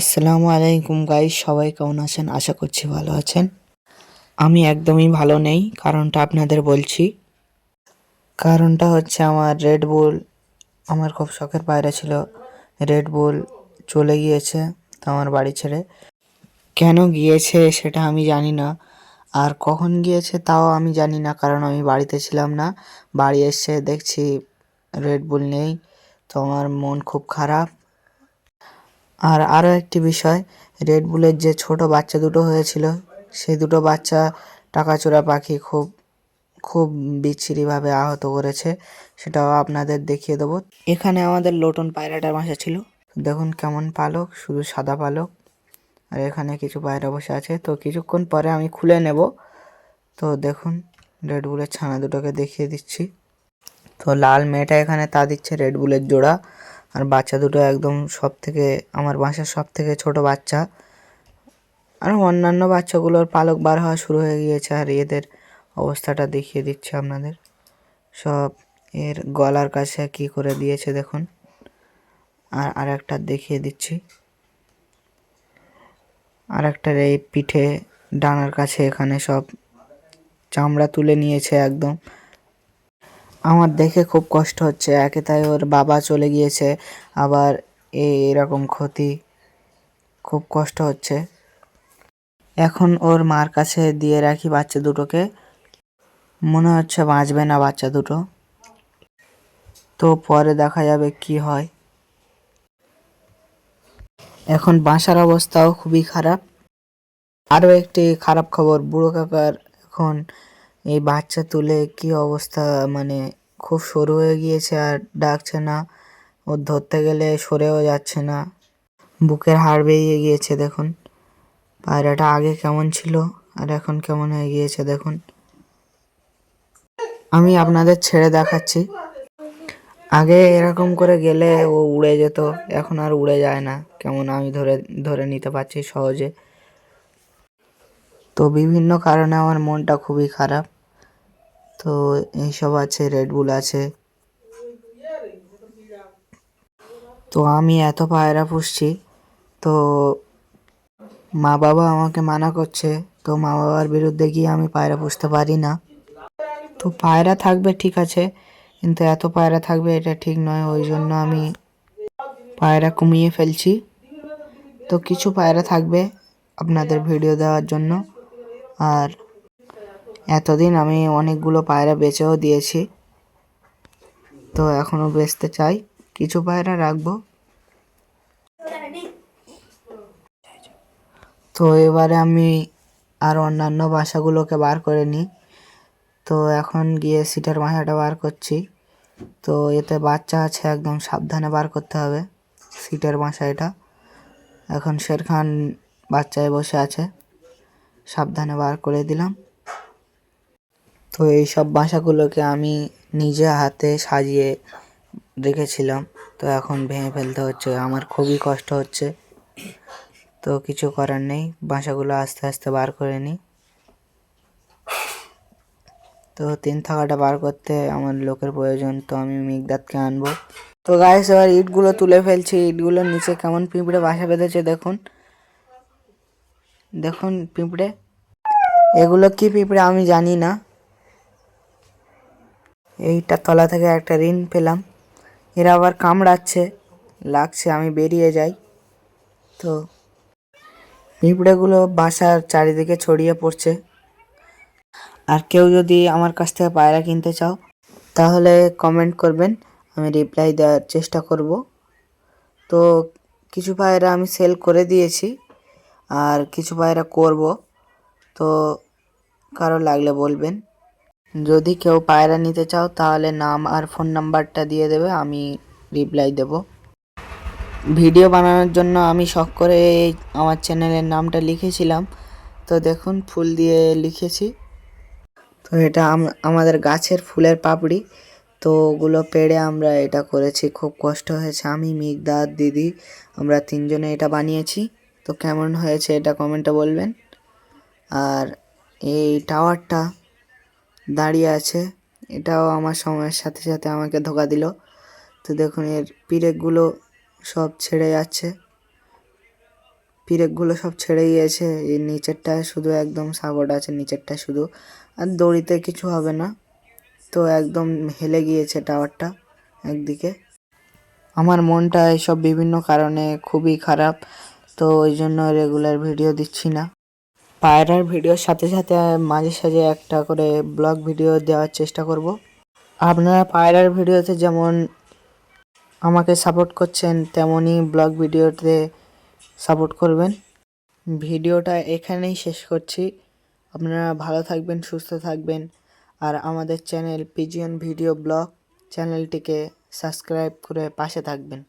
আসসালামু আলাইকুম গাইস সবাই কেমন আছেন? আশা করছি ভালো আছেন। আমি একদমই ভালো নেই, কারণটা আপনাদের বলছি। কারণটা হচ্ছে আমার রেড বুল আমার খুব শখের পায়রা ছিল। রেড বুল চলে গিয়েছে আমার বাড়ি ছেড়ে। কেন গিয়েছে সেটা আমি জানি না। আর কখন গিয়েছে তাও আমি জানি না, কারণ আমি বাড়িতে ছিলাম না। বাড়ি এসে দেখছি রেড বুল নেই, তো আমার মন খুব খারাপ। আর আরও একটি বিষয় রেড বুলের যে ছোট বাচ্চা দুটো হয়েছিল, সেই দুটো বাচ্চা টাকাচোরা পাখি খুব খুব বিচ্ছিরিভাবে আহত করেছে। সেটাও আপনাদের দেখিয়ে দেবো। এখানে আমাদের লোটন পায়রাটার বাসা ছিল। দেখুন কেমন পালক, শুধু সাদা পালক। আর এখানে কিছু পায়রা বসে আছে। তো কিছুক্ষণ পরে আমি খুলে নেব। তো দেখুন রেড বুলের ছানা দুটোকে দেখিয়ে দিচ্ছি। তো লাল মেয়েটা এখানে তা দিচ্ছে রেড বুলের জোড়া। আর বাচ্চা দুটো একদম সব থেকে আমার বাসার সব থেকে ছোট বাচ্চা। আর অন্যান্য বাচ্চাগুলোর পালক বার হওয়া শুরু হয়ে গিয়েছে আর এদের অবস্থাটা দেখিয়ে দিচ্ছে আপনাদের। সব এর গলার কাছে কি করে দিয়েছে দেখুন। আর আরেকটা দেখিয়ে দিচ্ছি। আর একটার এই পিঠে ডানার কাছে এখানে সব চামড়া তুলে নিয়েছে একদম। আমার দেখে খুব কষ্ট হচ্ছে। একে তাই ওর বাবা চলে গিয়েছে, আবার এরকম ক্ষতি খুব কষ্ট হচ্ছে। এখন ওর মার কাছে দিয়ে রাখি বাচ্চা দুটোকে। মনে হচ্ছে বাঁচবে না বাচ্চা দুটো। তো পরে দেখা যাবে কি হয়। এখন বাসার অবস্থাও খুবই খারাপ। আরও একটি খারাপ খবর, বুড়ো কাকার এখন এই বাচ্চা তুলে কি অবস্থা? মানে খুব সরু হয়ে গিয়েছে আর ডাকছে না। ও ধরতে গেলে সরেও যাচ্ছে না। বুকের হাড় বেরিয়ে গিয়েছে, দেখুন। পায়রাটা আগে কেমন ছিল আর এখন কেমন হয়ে গিয়েছে, দেখুন। আমি আপনাদের ছেড়ে দেখাচ্ছি। আগে এরকম করে গেলে ও উড়ে যেত, এখন আর উড়ে যায় না। কেমন আমি ধরে ধরে নিতে পারছি সহজে। তো বিভিন্ন কারণে আমার মনটা খুবই খারাপ। তো এইসব আছে রেড বুল আছে। তো আমি এত পায়রা পুষছি, তো মা বাবা আমাকে মানা করছে, তো মা বাবার বিরুদ্ধে গিয়ে আমি পায়রা পুষতে পারি না। তো পায়রা থাকবে ঠিক আছে, কিন্তু এত পায়রা থাকবে এটা ঠিক নয়, ওই জন্য আমি পায়রা কমিয়ে ফেলছি। তো কিছু পায়রা থাকবে আপনাদের ভিডিও দেওয়ার জন্য, আর এতদিন আমি অনেকগুলো পায়রা বেচেও দিয়েছি। তো এখনও বেচতে চাই। কিছু পায়রা রাখব। তো এবারে আমি আর অন্যান্য বাসাগুলোকে বার করে নিই। তো এখন গিয়ে সিটের বাসাটা বার করছি। তো এতে বাচ্চা আছে, একদম সাবধানে বার করতে হবে সিটের বাসা এটা এখন শের খান বাচ্চায় বসে আছে। সাবধানে বার করে দিলাম। তো এই সব বাসাগুলোকে আমি নিজে হাতে সাজিয়ে রেখেছিলাম। তো এখন ভেঙে ফেলতে হচ্ছে। আমার খুবই কষ্ট হচ্ছে। তো কিছু করার নেই। বাসাগুলো আস্তে আস্তে বার করে নিই তো তিন থাকাটা বার করতে আমার লোকের প্রয়োজন। তো আমি মিগদাতকে আনব। তো গাইস এবার ইটগুলো তুলে ফেলছি। ইটগুলোর নিচে কেমন পিঁপড়ে বাসা বেঁধেছে দেখুন। দেখুন পিঁপড়ে। এগুলো কি পিঁপড়ে আমি জানি না। এইটা তলা থেকে একটা ঋণ পেলাম। এরা আবার কামড়াচ্ছে, লাগছে, আমি বেরিয়ে যাই। তো পিঁপড়েগুলো বাসার চারিদিকে ছড়িয়ে পড়ছে। আর কেউ যদি আমার কাছ থেকে পায়রা কিনতে চাও, তাহলে কমেন্ট করবেন, আমি রিপ্লাই দেওয়ার চেষ্টা করব। তো কিছু পায়রা আমি সেল করে দিয়েছি, আর কিছু পায়রা করব। তো কারও লাগলে বলবেন। যদি কেউ পায়রা নিতে চাও, তাহলে নাম আর ফোন নাম্বারটা দিয়ে দেবে, আমি রিপ্লাই দেব। ভিডিও বানানোর জন্য আমি শখ করে আমার চ্যানেলের নামটা লিখেছিলাম। তো দেখুন, ফুল দিয়ে লিখেছি। তো এটা আমাদের গাছের ফুলের পাপড়ি। তো ওগুলো পেড়ে আমরা এটা করেছি, খুব কষ্ট হয়েছে। আমি মিগদার দিদি, আমরা তিনজনে এটা বানিয়েছি। তো কেমন হয়েছে এটা কমেন্টে বলবেন। আর এই টাওয়ারটা দাঁড়িয়ে আছে। এটাও আমার সময়ের সাথে সাথে আমাকে ধোকা দিল। তো দেখুন, এর পিরেকগুলো সব ছেড়ে যাচ্ছে। পিরেকগুলো সব ছেড়ে গিয়েছে। এই নিচেরটা শুধু একদম সাপোর্ট আছে, নিচেরটা শুধু। আর দড়িতে কিছু হবে না। তো একদম হেলে গিয়েছে টাওয়ারটা একদিকে। আমার মনটা এসব বিভিন্ন কারণে খুবই খারাপ। তো ওই জন্য রেগুলার ভিডিও দিচ্ছি না। পায়রার ভিডিওর সাথে সাথে মাঝে সাঝে একটা করে ব্লগ ভিডিও দেওয়ার চেষ্টা করব। আপনারা পায়রার ভিডিওতে যেমন আমাকে সাপোর্ট করছেন তেমনই ব্লগ ভিডিওতে সাপোর্ট করবেন। ভিডিওটা এখানেই শেষ করছি। আপনারা ভালো থাকবেন, সুস্থ থাকবেন। আর আমাদের চ্যানেল পিজিয়ন ভিডিও ব্লগ চ্যানেলটিকে সাবস্ক্রাইব করে পাশে থাকবেন।